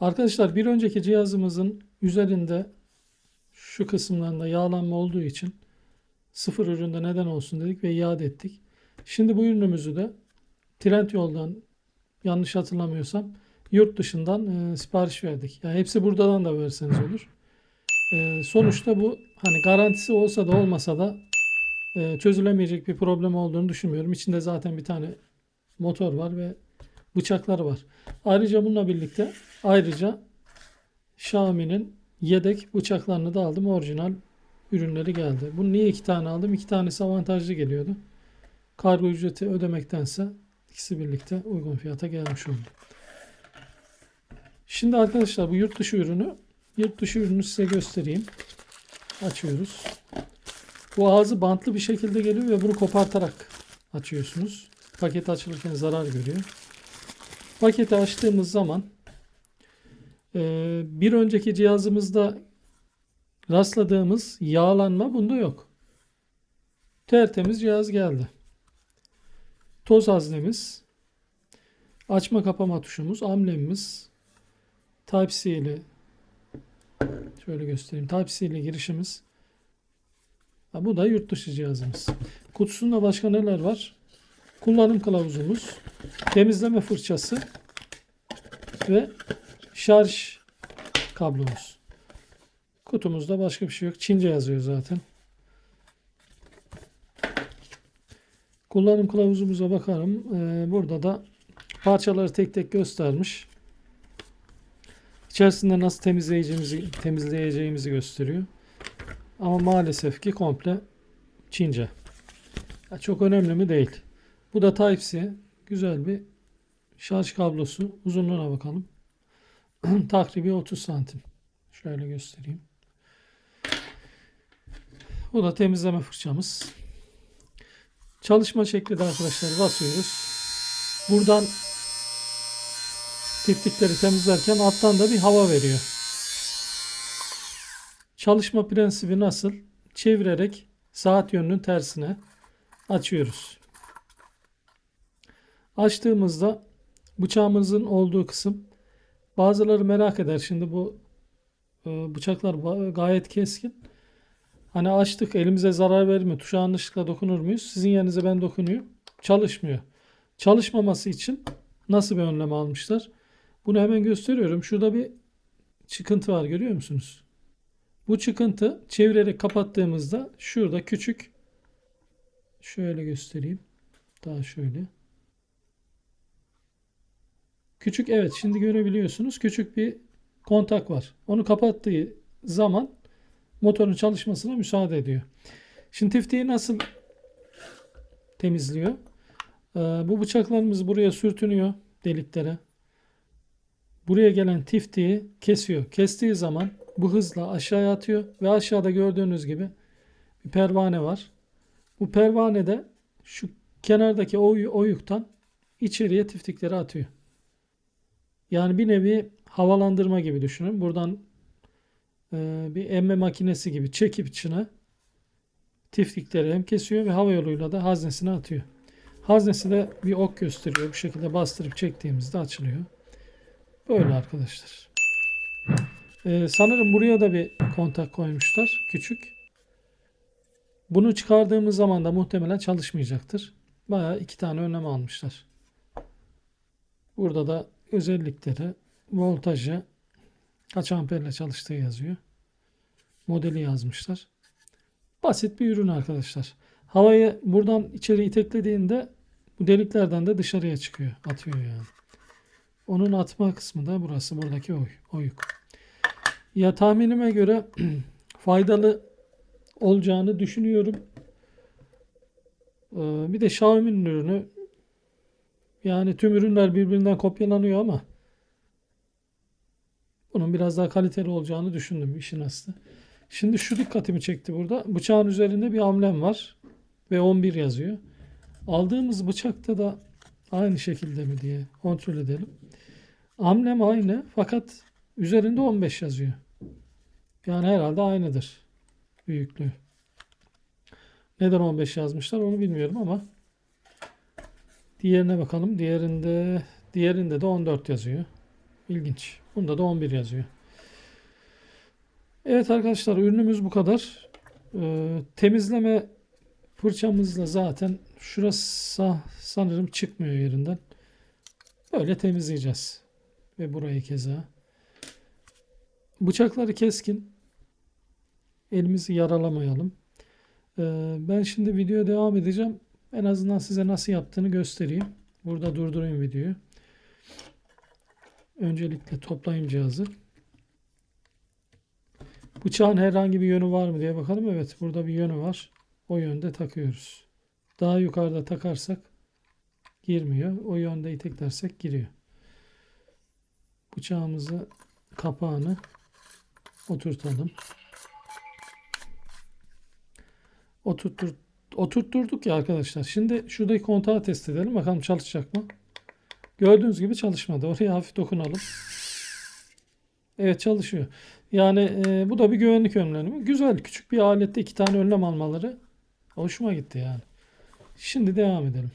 Arkadaşlar bir önceki cihazımızın üzerinde şu kısımlarında yağlanma olduğu için sıfır üründe neden olsun dedik ve iade ettik. Şimdi bu ürünümüzü de Trendyol'dan yanlış hatırlamıyorsam yurt dışından e, sipariş verdik. Yani hepsi buradan da verseniz olur. E, sonuçta bu hani garantisi olsa da olmasa da e, çözülemeyecek bir problem olduğunu düşünmüyorum. İçinde zaten bir tane motor var ve bıçakları var. Ayrıca bununla birlikte ayrıca Xiaomi'nin yedek bıçaklarını da aldım. Orijinal ürünleri geldi. Bunu niye iki tane aldım? İki tanesi avantajlı geliyordu. Kargo ücreti ödemektense ikisi birlikte uygun fiyata gelmiş oldu. Şimdi arkadaşlar bu yurt dışı ürünü yurt dışı ürünü size göstereyim. Açıyoruz. Bu ağzı bantlı bir şekilde geliyor ve bunu kopartarak açıyorsunuz. Paket açılırken zarar görüyor. Paketi açtığımız zaman e, bir önceki cihazımızda rastladığımız yağlanma bunda yok. Tertemiz cihaz geldi. Toz haznemiz, açma kapama tuşumuz, amblemimiz, Type-C ile şöyle göstereyim. Type-C ile girişimiz. Ha, bu da yurt dışı cihazımız. Kutusunda başka neler var? Kullanım kılavuzumuz, temizleme fırçası ve şarj kablomuz. Kutumuzda başka bir şey yok. Çince yazıyor zaten. Kullanım kılavuzumuza bakarım. Ee, burada da parçaları tek tek göstermiş. İçerisinde nasıl temizleyeceğimizi, temizleyeceğimizi gösteriyor. Ama maalesef ki komple Çince. Çok önemli mi değil. Bu da Type-C. Güzel bir şarj kablosu. Uzunluğuna bakalım. Takribi 30 santim. Şöyle göstereyim. Bu da temizleme fırçamız. Çalışma şekli de arkadaşlar basıyoruz. Buradan tiftikleri temizlerken alttan da bir hava veriyor. Çalışma prensibi nasıl? Çevirerek saat yönünün tersine açıyoruz. Açtığımızda bıçağımızın olduğu kısım bazıları merak eder. Şimdi bu e, bıçaklar gayet keskin. Hani açtık elimize zarar verir mi? Tuşa yanlışlıkla dokunur muyuz? Sizin yerinize ben dokunuyorum. Çalışmıyor. Çalışmaması için nasıl bir önlem almışlar? Bunu hemen gösteriyorum. Şurada bir çıkıntı var görüyor musunuz? Bu çıkıntı çevirerek kapattığımızda şurada küçük şöyle göstereyim. Daha şöyle. Küçük evet şimdi görebiliyorsunuz. Küçük bir kontak var. Onu kapattığı zaman motorun çalışmasına müsaade ediyor. Şimdi tiftiği nasıl temizliyor? Ee, bu bıçaklarımız buraya sürtünüyor deliklere. Buraya gelen tiftiği kesiyor. Kestiği zaman bu hızla aşağıya atıyor ve aşağıda gördüğünüz gibi bir pervane var. Bu pervane de şu kenardaki oy, oyuktan içeriye tiftikleri atıyor. Yani bir nevi havalandırma gibi düşünün. Buradan e, bir emme makinesi gibi çekip içine tiftikleri hem kesiyor ve hava yoluyla da haznesine atıyor. Haznesi de bir ok gösteriyor. Bu şekilde bastırıp çektiğimizde açılıyor. Böyle arkadaşlar. Ee, sanırım buraya da bir kontak koymuşlar. Küçük. Bunu çıkardığımız zaman da muhtemelen çalışmayacaktır. Bayağı iki tane önlem almışlar. Burada da özellikleri, voltajı, kaç amperle çalıştığı yazıyor. Modeli yazmışlar. Basit bir ürün arkadaşlar. Havayı buradan içeri iteklediğinde bu deliklerden de dışarıya çıkıyor. Atıyor yani. Onun atma kısmı da burası. Buradaki oy, oyuk. Ya tahminime göre faydalı olacağını düşünüyorum. Ee, bir de Xiaomi'nin ürünü yani tüm ürünler birbirinden kopyalanıyor ama bunun biraz daha kaliteli olacağını düşündüm işin aslı. Şimdi şu dikkatimi çekti burada. Bıçağın üzerinde bir amblem var ve 11 yazıyor. Aldığımız bıçakta da aynı şekilde mi diye kontrol edelim. Amblem aynı fakat üzerinde 15 yazıyor. Yani herhalde aynıdır büyüklüğü. Neden 15 yazmışlar onu bilmiyorum ama diğerine bakalım. Diğerinde diğerinde de 14 yazıyor. İlginç. Bunda da 11 yazıyor. Evet arkadaşlar ürünümüz bu kadar. Ee, temizleme fırçamızla zaten şurası sa- sanırım çıkmıyor yerinden. Böyle temizleyeceğiz. Ve burayı keza. Bıçakları keskin. Elimizi yaralamayalım. Ee, ben şimdi videoya devam edeceğim. En azından size nasıl yaptığını göstereyim. Burada durdurayım videoyu. Öncelikle toplayayım cihazı. Bıçağın herhangi bir yönü var mı diye bakalım. Evet burada bir yönü var. O yönde takıyoruz. Daha yukarıda takarsak girmiyor. O yönde iteklersek giriyor. Bıçağımızı kapağını oturtalım. Oturttur, oturtturduk ya arkadaşlar. Şimdi şuradaki kontağı test edelim. Bakalım çalışacak mı? Gördüğünüz gibi çalışmadı. Oraya hafif dokunalım. Evet çalışıyor. Yani e, bu da bir güvenlik önlemi. Güzel. Küçük bir alette iki tane önlem almaları hoşuma gitti yani. Şimdi devam edelim.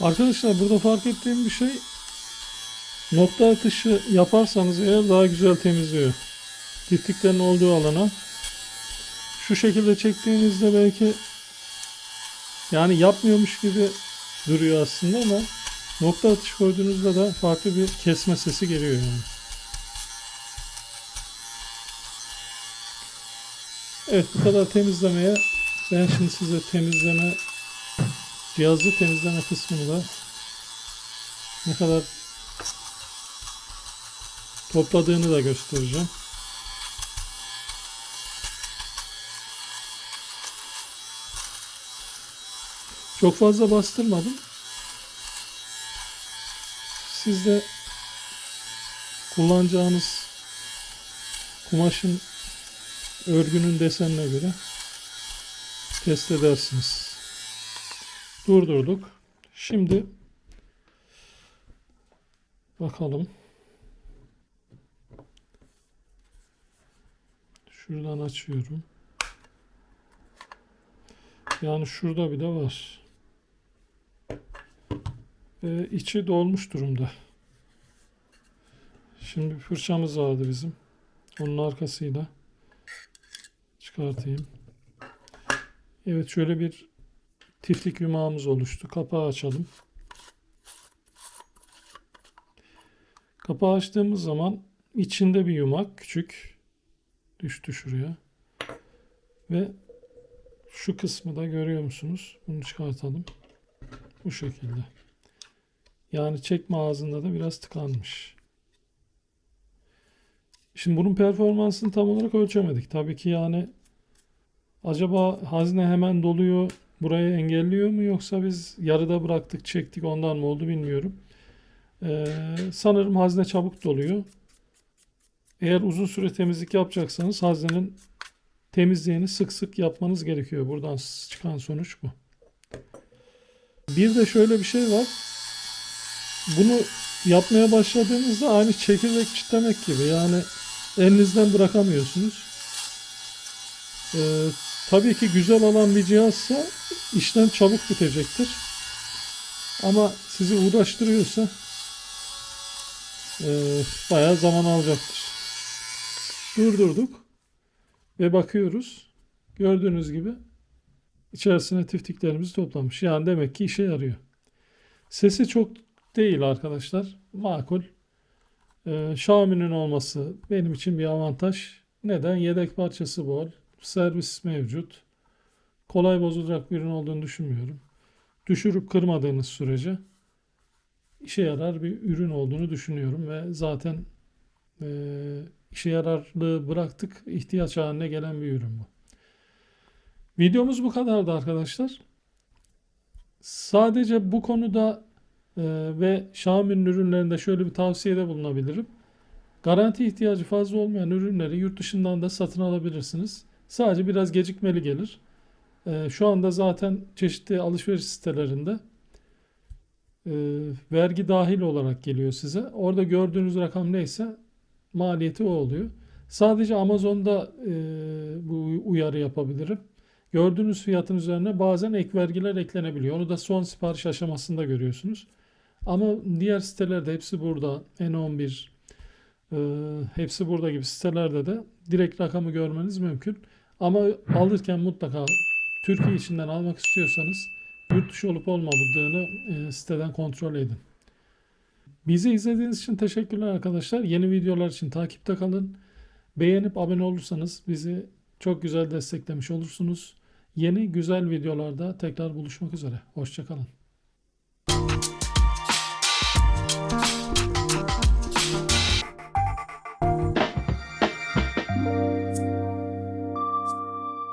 Arkadaşlar burada fark ettiğim bir şey nokta atışı yaparsanız eğer daha güzel temizliyor. Tiftiklerin olduğu alana şu şekilde çektiğinizde belki yani yapmıyormuş gibi duruyor aslında ama nokta atışı koyduğunuzda da farklı bir kesme sesi geliyor yani. Evet bu kadar temizlemeye ben şimdi size temizleme cihazı temizleme kısmını da ne kadar topladığını da göstereceğim. Çok fazla bastırmadım. Siz de kullanacağınız kumaşın örgünün desenine göre test edersiniz. Durdurduk. Şimdi bakalım. Şuradan açıyorum. Yani şurada bir de var. Ee, içi dolmuş durumda. Şimdi fırçamız vardı bizim. Onun arkasıyla çıkartayım. Evet şöyle bir tiftik yumağımız oluştu. Kapağı açalım. Kapağı açtığımız zaman içinde bir yumak küçük düştü şuraya. Ve şu kısmı da görüyor musunuz? Bunu çıkartalım. Bu şekilde. Yani çekme ağzında da biraz tıkanmış. Şimdi bunun performansını tam olarak ölçemedik. Tabii ki yani acaba hazne hemen doluyor, burayı engelliyor mu yoksa biz yarıda bıraktık, çektik ondan mı oldu bilmiyorum. Ee, sanırım hazne çabuk doluyor. Eğer uzun süre temizlik yapacaksanız haznenin temizliğini sık sık yapmanız gerekiyor. Buradan çıkan sonuç bu. Bir de şöyle bir şey var. Bunu yapmaya başladığınızda aynı çekirdek çitlemek gibi. Yani elinizden bırakamıyorsunuz. Ee, tabii ki güzel olan bir cihazsa işlem çabuk bitecektir. Ama sizi uğraştırıyorsa e, bayağı zaman alacaktır. Durdurduk ve bakıyoruz. Gördüğünüz gibi içerisine tiftiklerimizi toplamış. Yani demek ki işe yarıyor. Sesi çok değil arkadaşlar. Makul. Ee, Xiaomi'nin olması benim için bir avantaj. Neden? Yedek parçası bol. Servis mevcut. Kolay bozulacak bir ürün olduğunu düşünmüyorum. Düşürüp kırmadığınız sürece işe yarar bir ürün olduğunu düşünüyorum ve zaten e, işe yararlığı bıraktık. ihtiyaç haline gelen bir ürün bu. Videomuz bu kadardı arkadaşlar. Sadece bu konuda e, ve Xiaomi'nin ürünlerinde şöyle bir tavsiyede bulunabilirim. Garanti ihtiyacı fazla olmayan ürünleri yurt dışından da satın alabilirsiniz. Sadece biraz gecikmeli gelir. E, şu anda zaten çeşitli alışveriş sitelerinde e, vergi dahil olarak geliyor size. Orada gördüğünüz rakam neyse maliyeti o oluyor. Sadece Amazon'da e, bu uyarı yapabilirim. Gördüğünüz fiyatın üzerine bazen ek vergiler eklenebiliyor. Onu da son sipariş aşamasında görüyorsunuz. Ama diğer sitelerde hepsi burada. N11 e, hepsi burada gibi sitelerde de direkt rakamı görmeniz mümkün. Ama alırken mutlaka Türkiye içinden almak istiyorsanız yurt dışı olup olmadığını e, siteden kontrol edin. Bizi izlediğiniz için teşekkürler arkadaşlar. Yeni videolar için takipte kalın. Beğenip abone olursanız bizi çok güzel desteklemiş olursunuz. Yeni güzel videolarda tekrar buluşmak üzere. Hoşçakalın.